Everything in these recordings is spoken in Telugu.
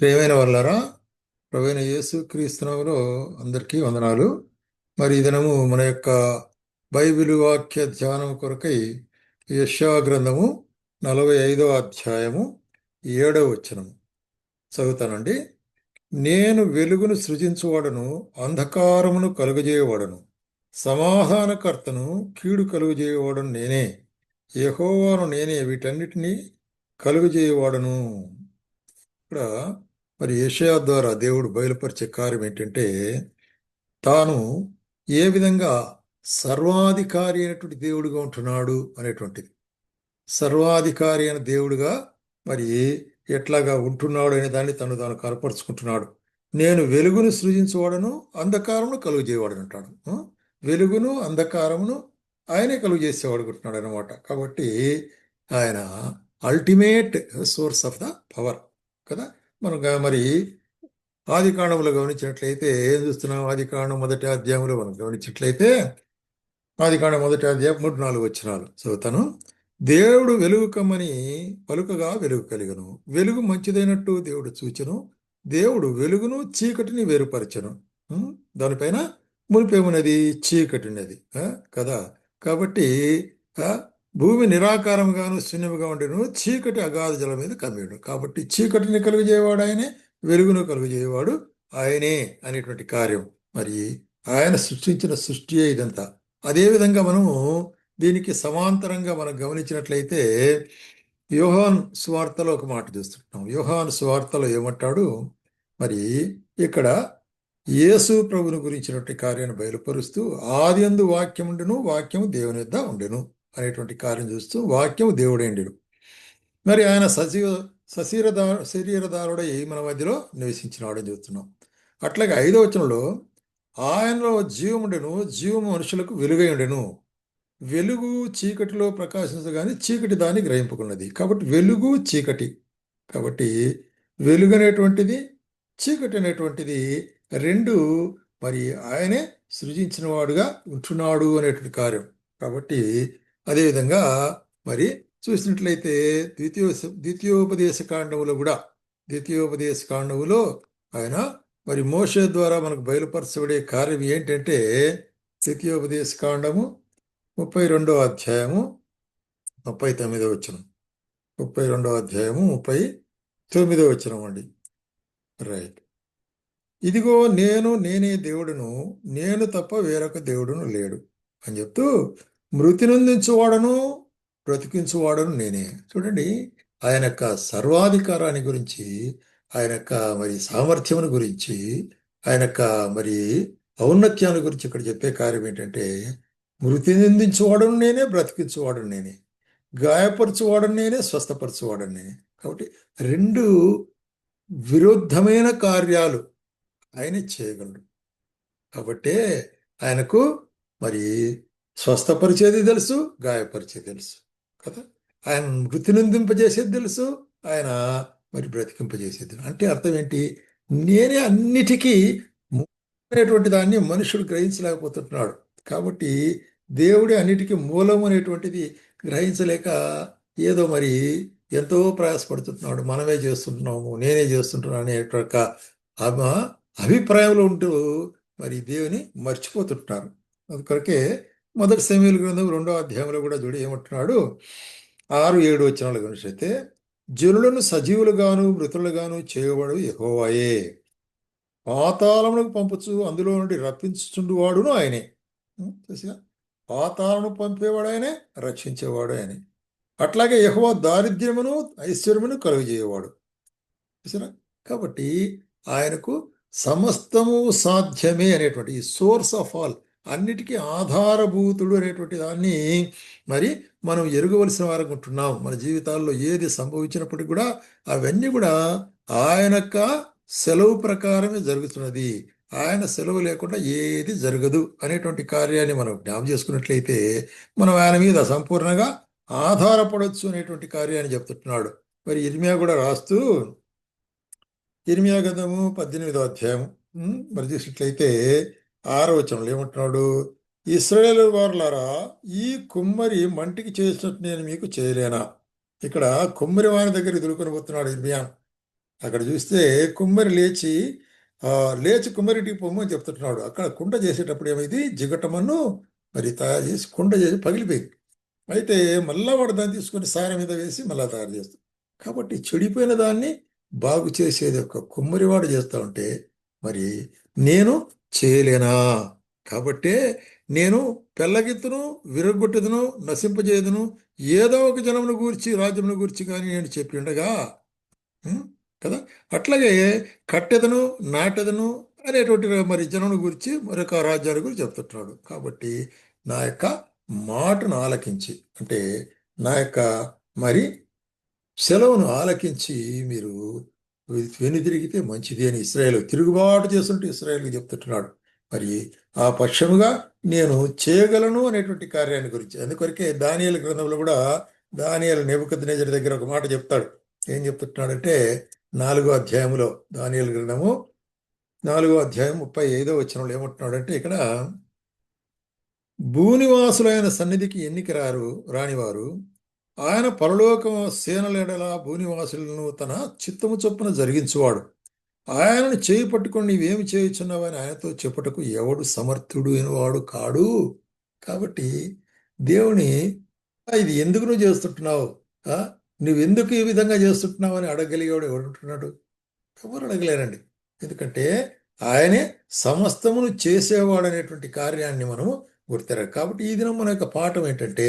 ప్రియమైన వాళ్ళారా ప్రవీణ యేసు క్రీస్తునములో అందరికీ వందనాలు. మరి దినము మన యొక్క బైబిల్ వాక్య ధ్యానం కొరకై యశా గ్రంథము నలభై ఐదవ అధ్యాయము ఏడవ వచనము చదువుతానండి. నేను వెలుగును సృజించువాడను అంధకారమును కలుగజేయవాడను సమాధానకర్తను కీడు కలుగజేయవాడను నేనే. యహోవాను నేనే వీటన్నిటినీ కలుగజేయవాడను. ఇక్కడ మరి ఏషయా ద్వారా దేవుడు బయలుపరిచే కార్యం ఏంటంటే తాను ఏ విధంగా సర్వాధికారి అయినటువంటి దేవుడిగా ఉంటున్నాడు అనేటువంటిది. సర్వాధికారి అయిన దేవుడుగా మరి ఎట్లాగా ఉంటున్నాడు అనే దాన్ని తను తాను కనపరుచుకుంటున్నాడు. నేను వెలుగును సృజించేవాడును అంధకారమును కలుగజేవాడు అంటాడు. వెలుగును అంధకారమును ఆయనే కలుగు చేసేవాడు అనమాట కాబట్టి ఆయన ultimate source of the power కదా? మనం మరి ఆది కాండంలో గమనించినట్లయితే ఏం చూస్తున్నాం? ఆది కాండం మొదటి అధ్యాయంలో మనం గమనించినట్లయితే ఆది కాండం మొదటి అధ్యాయం మూడు నాలుగు వచ్చినాలు చదువుతాను దేవుడు వెలుగు కమ్మని పలుకగా వెలుగు కలిగను. వెలుగు మంచిదైనట్టు దేవుడు చూచెను దేవుడు వెలుగును చీకటిని వేరుపరచను. దానిపైన మునిపేమున్నది? చీకటి ఉన్నది. ఆ? కదా? కాబట్టి ఆ, భూమి నిరాకారంగాను శూన్యముగా ఉండెను. చీకటి అగాధ జలం మీద కమ్మిడు కాబట్టి చీకటిని కలుగజేయవాడు ఆయనే వెలుగును కలుగజేయవాడు ఆయనే అనేటువంటి కార్యం. మరి ఆయన సృష్టించిన సృష్టియే ఇదంతా? అదేవిధంగా మనము దీనికి సమాంతరంగా మనం గమనించినట్లయితే యోహాన్ స్వార్తలో ఒక మాట చూస్తుంటాం. యోహాన్ సువార్తలో ఏమంటాడు? మరి ఇక్కడ యేసు ప్రభుని గురించినటువంటి కార్యాన్ని బయలుపరుస్తూ ఆది అందు వాక్యం ఉండెను వాక్యము దేవుని యొద్ద ఉండెను. అనేటువంటి కార్యం చూస్తూ వాక్యం దేవుడైండెను. మరి ఆయన సజీవ సశీరదా శరీరదారుడై మన మధ్యలో నివసించినాడని చూస్తున్నాం అట్లాగే ఐదో వచనంలో ఆయనలో జీవముండెను జీవము మనుషులకు వెలుగై ఉండెను వెలుగు చీకటిలో ప్రకాశించగానే చీకటి దాన్ని గ్రహింపుకున్నది. కాబట్టి వెలుగు చీకటి. కాబట్టి వెలుగు అనేటువంటిది చీకటి అనేటువంటిది రెండు మరి ఆయనే సృజించిన వాడుగా ఉంటున్నాడు అనేటువంటి కార్యం. కాబట్టి అదేవిధంగా మరి చూసినట్లయితే ద్వితీయ ద్వితీయోపదేశ కాండములో కూడా ద్వితీయోపదేశ కాండములో ఆయన మరి మోస ద్వారా మనకు బయలుపరచబడే కార్యం ఏంటంటే ద్వితీయోపదేశ కాండము ముప్పై రెండో అధ్యాయము ముప్పై తొమ్మిదో వచనం. ముప్పై రెండో అధ్యాయము ముప్పై తొమ్మిదో వచనం అండి. రైట్. ఇదిగో నేను నేనే దేవుడును నేను తప్ప వేరొక దేవుడును లేడు అని చెప్తూ మృతి నొందించువాడను బ్రతికించువాడను నేనే. చూడండి ఆయన యొక్క సర్వాధికారాన్ని గురించి ఆయన యొక్క మరి సామర్థ్యమును గురించి ఆయన యొక్క మరి ఔన్నత్యాన్ని గురించి ఇక్కడ చెప్పే కార్యం ఏంటంటే మృతి నిందించువాడను నేనే బ్రతికించువాడను నేనే. గాయపరచువాడను నేనే స్వస్థపరచువాడను నేనే. కాబట్టి రెండు విరుద్ధమైన కార్యాలు ఆయన చేయగలడు. కాబట్టే ఆయనకు మరి స్వస్థపరిచేది తెలుసు గాయపరిచేది తెలుసు కదా? ఆయన మృతి నిందింపజేసేది తెలుసు ఆయన మరి బ్రతికింపజేసేది అంటే అర్థం ఏంటి? నేనే అన్నిటికీ అనేటువంటి దాన్ని మనుషుడు గ్రహించలేకపోతున్నాడు. కాబట్టి దేవుడే అన్నిటికీ మూలం అనేటువంటిది గ్రహించలేక ఏదో మరి ఎంతో ప్రయాసపడుతున్నాడు. మనమే చేస్తుంటున్నాము నేనే చేస్తుంటున్నాను అనే యొక్క అభిప్రాయంలో ఉంటూ మరి దేవుని మర్చిపోతుంటున్నారు అందుకొరకే మొదటి సమయంలో గ్రంథం రెండో అధ్యాయంలో కూడా చూడు ఏమంటున్నాడు? ఆరు ఏడు వచ్చినాల గురించి అయితే జనులను సజీవులుగాను మృతులుగాను చేయబడు ఎహోవాయే పాతాళములకు పంపచ్చు అందులో నుండి రప్పించుచుండు వాడును ఆయనే. ఉం, పాతాలను పంపేవాడు ఆయనే రక్షించేవాడు ఆయనే. అట్లాగే యహోవా దారిద్ర్యమును ఐశ్వర్యమును కలుగజేయవాడు. చూసారా కాబట్టి ఆయనకు సమస్తము సాధ్యమే అనేటువంటి ఈ సోర్స్ ఆఫ్ ఆల్ అన్నిటికీ ఆధారభూతుడు అనేటువంటి దాన్ని మరి మనం ఎరుగవలసిన వారు ఉంటున్నాం మన జీవితాల్లో ఏది సంభవించినప్పటికీ కూడా అవన్నీ కూడా ఆయన యొక్క సెలవు ప్రకారమే జరుగుతున్నది. ఆయన సెలవు లేకుండా ఏది జరగదు అనేటువంటి కార్యాన్ని మనం జ్ఞాపం చేసుకున్నట్లయితే మనం ఆయన మీద సంపూర్ణంగా ఆధారపడవచ్చు అనేటువంటి కార్యాన్ని చెప్తున్నాడు మరి ఇర్మియా కూడా రాస్తూ ఇర్మియా గంధము పద్దెనిమిదో అధ్యాయం మరి చూసినట్లయితే ఆరవచనంలో ఏమంటున్నాడు? ఇస్రాయేల్ వారులారా ఈ కుమ్మరి మంటికి చేసినట్టు నేను మీకు చేయలేనా? ఇక్కడ కుమ్మరి వారి దగ్గర ఎదుర్కొని పోతున్నాడు ఇర్మియాన్ అక్కడ చూస్తే కుమ్మరి లేచి లేచి కుమ్మరిటికి పొమ్మని చెప్తున్నాడు అక్కడ కుండ చేసేటప్పుడు ఏమైంది? జిగటమన్ను మరి తయారు చేసి కుండ చేసి పగిలిపోయింది. అయితే మళ్ళా వాడు దాన్ని తీసుకొని సారం మీద వేసి మళ్ళా తయారు చేస్తాడు. కాబట్టి చెడిపోయిన దాన్ని బాగు చేసేది ఒక కుమ్మరివాడు చేస్తూ ఉంటే మరి నేను చేయలేనా? కాబట్టే నేను పెళ్ళగిత్తును విరగొట్టుదును నశింపజేయదును ఏదో ఒక జనమును గూర్చి రాజ్యమును గూర్చి కానీ నేను చెప్పి ఉండగా కదా? అట్లాగే కట్టెదను నాటెదను అనేటువంటి మరి జనమును గురించి మరొక రాజ్యాల గురించి చెప్తుంటున్నాడు కాబట్టి నా యొక్క మాటను ఆలకించి అంటే నా యొక్క మరి సెలవును ఆలకించి మీరు వెనుదిరిగితే మంచిది అని ఇస్రాయేల్ తిరుగుబాటు చేస్తుంటే ఇస్రాయేల్కి చెప్తుంటున్నాడు. మరి ఆ పక్షముగా నేను చేయగలను అనేటువంటి కార్యాన్ని గురించి. అందుకొరకే దానియాల గ్రంథంలో కూడా దానియేలు నెబుకద్నెజర్ దగ్గర ఒక మాట చెప్తాడు. ఏం చెప్తున్నాడంటే నాలుగో అధ్యాయంలో దానియాల గ్రంథము నాలుగో అధ్యాయం ముప్పై ఐదో వచనంలో ఏమంటున్నాడంటే ఇక్కడ భూనివాసులైన సన్నిధికి ఎన్నిక రారు రానివారు ఆయన పరలోకం సేనలేడల భూనివాసులను తన చిత్తము చొప్పున జరిగించువాడు. ఆయనను చేయి పట్టుకొని నీవేమి చేయుచున్నావని ఆయనతో చెప్పుటకు ఎవడు సమర్థుడు వాడు కాడు. కాబట్టి దేవుని ఇది ఎందుకు నువ్వు చేస్తుంటున్నావు? నువ్వెందుకు ఈ విధంగా చేస్తుంటున్నావు? అని అడగలిగాడు ఎవడుంటున్నాడు ఎవరు అడగలేరండి. ఎందుకంటే ఆయనే సమస్తమును చేసేవాడు అనేటువంటి కార్యాన్ని మనము గుర్తిరాలి కాబట్టి ఈ దినం మన యొక్క పాఠం ఏంటంటే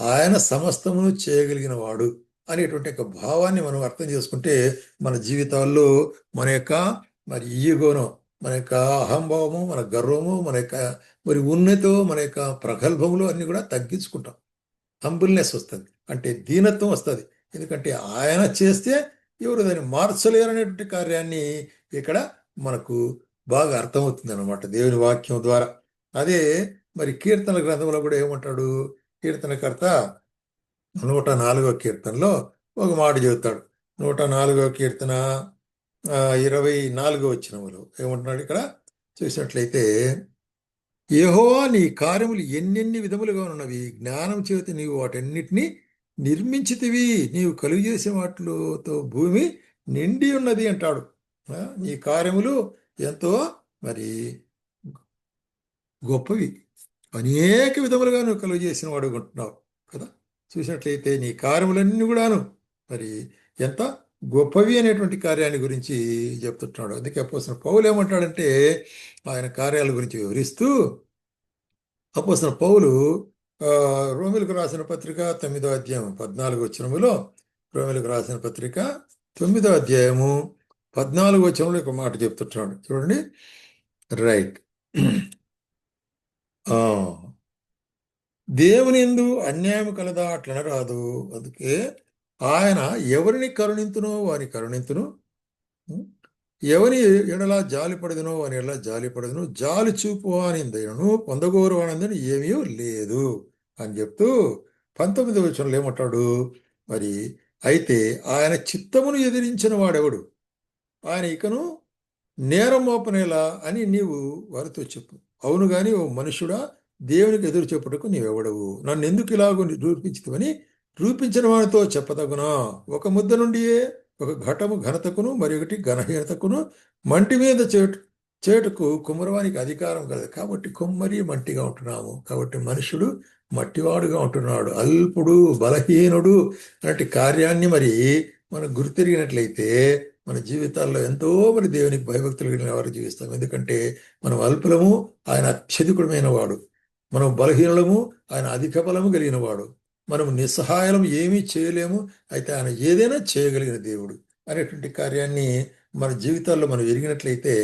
ఆయన సమస్తమును చేయగలిగిన వాడు అనేటువంటి యొక్క భావాన్ని మనం అర్థం చేసుకుంటే మన జీవితాల్లో మన యొక్క మరి ఈగోను మన యొక్క అహంభావము మన గర్వము మన యొక్క మరి ఉన్నతో మన యొక్క ప్రగల్భములు అన్ని కూడా తగ్గించుకుంటాం. హంబుల్నెస్ వస్తుంది అంటే దీనత్వం వస్తుంది. ఎందుకంటే ఆయన చేస్తే ఎవరు దాన్ని మార్చలేరు అనేటువంటి కార్యాన్ని ఇక్కడ మనకు బాగా అర్థమవుతుంది అనమాట దేవుని వాక్యం ద్వారా. అదే మరి కీర్తన గ్రంథంలో కూడా ఏమంటాడు? కీర్తనకర్త నూట నాలుగో కీర్తనలో ఒక మాట చెబుతాడు. నూట నాలుగో కీర్తన ఇరవై నాలుగో వచ్చినములు ఏమంటున్నాడు ఇక్కడ? చూసినట్లయితే ఏహో నీ కార్యములు ఎన్నెన్ని విధములుగా ఉన్నవి? జ్ఞానం చేతి నీవు వాటన్నిటినీ నిర్మించితివి. నీవు కలుగు చేసే వాటితో భూమి నిండి ఉన్నది అంటాడు. నీ కార్యములు ఎంతో మరి గొప్పవి. అనేక విధములుగా నువ్వు కలుగజేసిన వాడు ఉంటున్నావు కదా? చూసినట్లయితే నీ కార్యములన్నీ కూడాను మరి ఎంత గొప్పవి అనేటువంటి కార్యాన్ని గురించి చెప్తుంటున్నాడు. అందుకే అపోసిన పౌలు ఏమంటాడంటే ఆయన కార్యాల గురించి వివరిస్తూ అపోసిన పౌలు రోమిలకు రాసిన పత్రిక తొమ్మిదో అధ్యాయం పద్నాలుగు వచ్చినములో రోమిలకు రాసిన పత్రిక తొమ్మిదో అధ్యాయము పద్నాలుగు వచనంలో ఒక మాట చెప్తుంటున్నాడు. చూడండి. రైట్. దేవుని ఎందు అన్యాయం కలదా అట్లన రాదు అందుకే ఆయన ఎవరిని కరుణింతునో వాని కరుణింతును. ఎవరి ఎడలా జాలి పడదునో వాని ఎడలా జాలి పడదును జాలి చూపు అని దయను పొందగోరు ఆనందని ఏమీ లేదు అని చెప్తూ పంతొమ్మిది వచనంలో ఏమంటాడు? మరి అయితే ఆయన చిత్తమును ఎదిరించిన వాడెవడు? ఆయన ఇకను నేరం మోపనేలా అని నీవు వారితో చెప్పు. అవును గాని ఓ మనుషుడా దేవునికి ఎదురు చెప్పుటకు నీవెవడవు? నన్ను ఎందుకు ఇలాగూ రూపించుతావని రూపించిన వానితో చెప్పదగునా? ఒక ముద్ద నుండియే ఒక ఘటము ఘనతకును మరి ఒకటి ఘనహీనతకును మంటి మీద చేటు చేటుకు కుమ్మరవానికి అధికారం కలదు. కాబట్టి కుమ్మరి మంటిగా ఉంటున్నాము. కాబట్టి మనుషుడు మట్టివాడుగా ఉంటున్నాడు. అల్పుడు బలహీనుడు అలాంటి కార్యాన్ని మరి మనం గుర్తిరిగినట్లయితే మన జీవితాల్లో ఎంతో మరి దేవునికి భయభక్తులు కలిగిన వారు జీవిస్తాం. ఎందుకంటే మనం అల్పులము ఆయన అత్యధికుడమైన వాడు. మనం బలహీనలము ఆయన అధిక బలము కలిగిన వాడు. మనం నిస్సహాయం ఏమీ చేయలేము అయితే ఆయన ఏదైనా చేయగలిగిన దేవుడు అనేటువంటి కార్యాన్ని మన జీవితాల్లో మనం ఎరిగినట్లయితే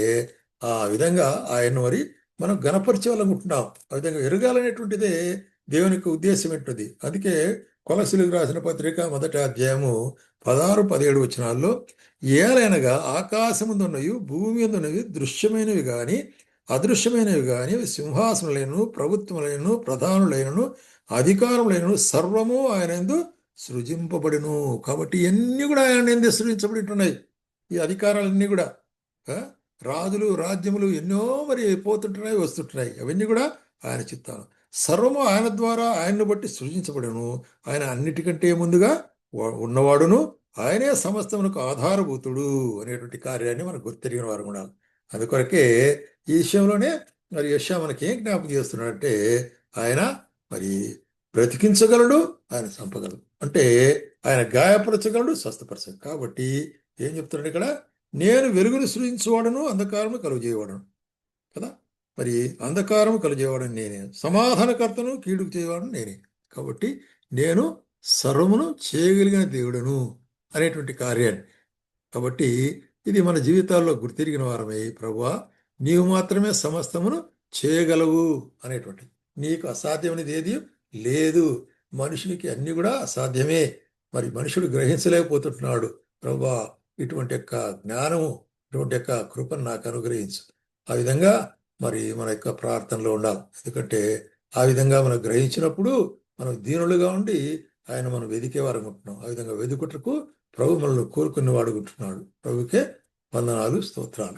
ఆ విధంగా ఆయన మరి మనం గణపరిచేయాలనుకుంటున్నాం ఆ విధంగా ఎరగాలనేటువంటిదే దేవునికి ఉద్దేశం ఏంటది? అందుకే కొలసిలకు రాసిన పత్రిక మొదటి అధ్యాయము పదహారు పదిహేడు వచనాల్లో ఏలైనగా ఆకాశముందున్నవి భూమి మీద ఉన్నవి దృశ్యమైనవి కానీ అదృశ్యమైనవి కానీ సింహాసనులైనను ప్రభుత్వములైనను ప్రధానులైనను అధికారములైనను సర్వము ఆయన ఎందు సృజింపబడిను. కాబట్టి ఇవన్నీ కూడా ఆయన ఎందు సృజించబడి ఉన్నాయి ఈ అధికారాలన్నీ కూడా రాజులు రాజ్యములు ఎన్నో మరి పోతుంటున్నాయి వస్తుంటున్నాయి. అవన్నీ కూడా ఆయన చిత్తాను సర్వము ఆయన ద్వారా ఆయన్ను బట్టి సృజించబడను. ఆయన అన్నిటికంటే ముందుగా ఉన్నవాడును ఆయనే సమస్తమునకు ఆధారభూతుడు అనేటువంటి కార్యాన్ని మనకు గుర్తెరిగిన వారు కూడా. అందుకొరకే ఈ విషయంలోనే మరి యశ మనకి ఏం జ్ఞాపకం చేస్తున్నాడంటే ఆయన మరి బ్రతికించగలడు ఆయన చంపగలడు. అంటే ఆయన గాయపరచగలడు స్వస్థపరచగలడు. కాబట్టి ఏం చెప్తున్నాడు ఇక్కడ? నేను వెలుగును సృజించేవాడను అంధకారము కలుగజేయవాడను. కదా? మరి అంధకారము కలుగజేయవాడని నేనే. సమాధానకర్తను కీడుకు చేయవాడను నేనే. కాబట్టి నేను సర్వమును చేయగలిగిన దేవుడను అనేటువంటి కార్యాన్ని. కాబట్టి ఇది మన జీవితాల్లో గుర్తిరిగిన వారమై ప్రభువా. నీవు మాత్రమే సమస్తమును చేయగలవు అనేటువంటి. నీకు అసాధ్యమైనది ఏది లేదు. మనుషునికి అన్నీ కూడా అసాధ్యమే. మరి మనుషుడు గ్రహించలేకపోతున్నాడు. ప్రభా ఇటువంటి యొక్క జ్ఞానము ఇటువంటి యొక్క కృపను నాకు అనుగ్రహించు. ఆ విధంగా మరి మన యొక్క ప్రార్థనలో ఉండాలి. ఎందుకంటే ఆ విధంగా మనం గ్రహించినప్పుడు మనం దీనులుగా ఉండి ఆయన మనం వెదికేవారు అనుకుంటున్నాం ఆ విధంగా వెదుకుటకు ప్రభు మనల్ని కోరుకునేవాడు వాడుకుంటున్నాడు ప్రభుకే వందనాలు స్తోత్రాలు.